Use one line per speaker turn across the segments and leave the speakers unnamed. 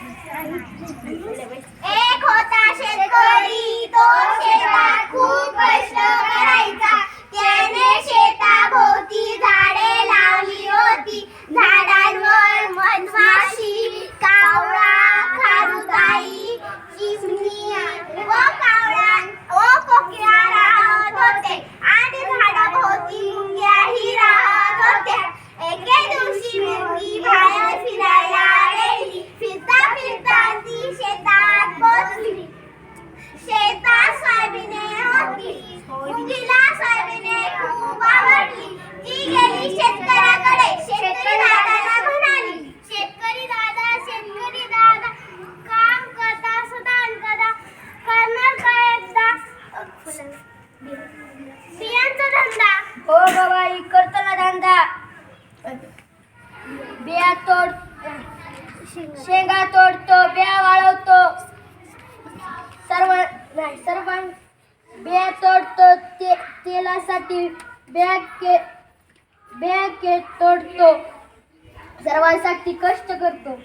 एक होता शेतकरी तो शेतात खूप कष्ट
हो बाबाई करतो ना धंदा. बिया तोड शेंगा तोडतो बिया वाळवतो. सर्व नाही सर्व बिया तोडतो ते तेलासाठी बिया के बिया के तोडतो. सर्वांसाठी कष्ट करतो.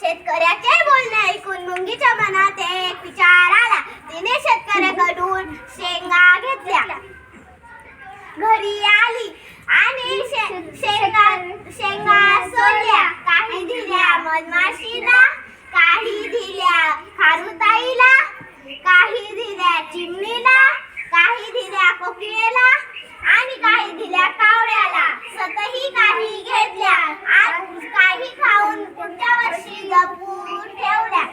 शेतकऱ्याचे बोलणे ऐकून मुंगीच्या मनात एक विचार आला. तिने शेतकऱ्याकडून शेंगा घेतल्या. घरी आली आणि शेंगा शेंगा सोडल्या काही दिल्या. मधमाशीला काही दिल्या. खारुताईला काही दिल्या. चिमणीला काही दिल्या कोकिळेला आणि काही दिल्या कावळ्याला. स्वतःही काही घेतल्या. काही खाऊन पुढच्या वर्षी जपून ठेवल्या.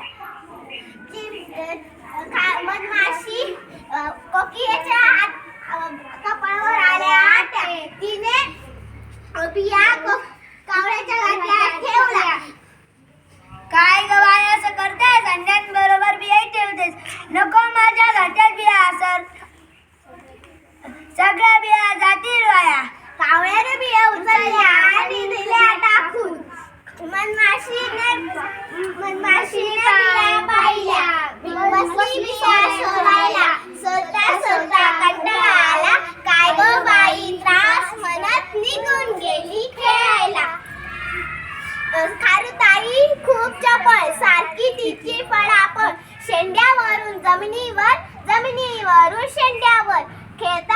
मधमाशी कोकिळेच्या शेंड्यावर खेळता खेळता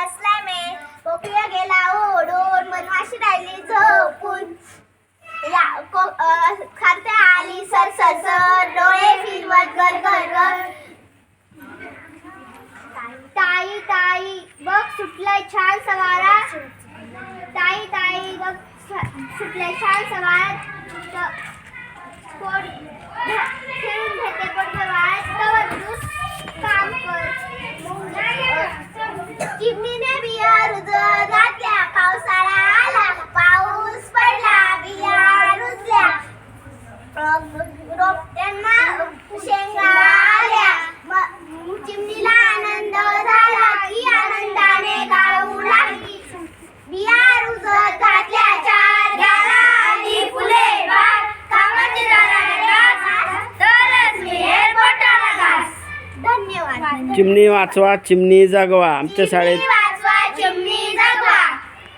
बसलाय मे. कोकिळा गेला ओढून मनवाशी राहिली झोपून. या को खारत्या आली सर सर सर डोळे फिरवत गर गर गर ताई ताई बघ सुटलाय छान सवारा. ताई ताई बघ सुटलाय छान सवारा. त- पोट ठेवून घेते पण वाळत तवर काम कर चिमणीने बिया रुज घातल्या पावसाळा आला पाऊस पडला बिया रुजल्या रोपट्यांना शेंगा आल्या म- चिमणीला आनंद झाला ती आनंदाने गाळू लागली बिया रुजत घातल्या चार घ्याला आली फुले बाग कामाची जरा तरच मिळेल पोटाला घास धन्यवाद
चिमणी वाचवा चिमणी जागवा. आमच्या शाळेत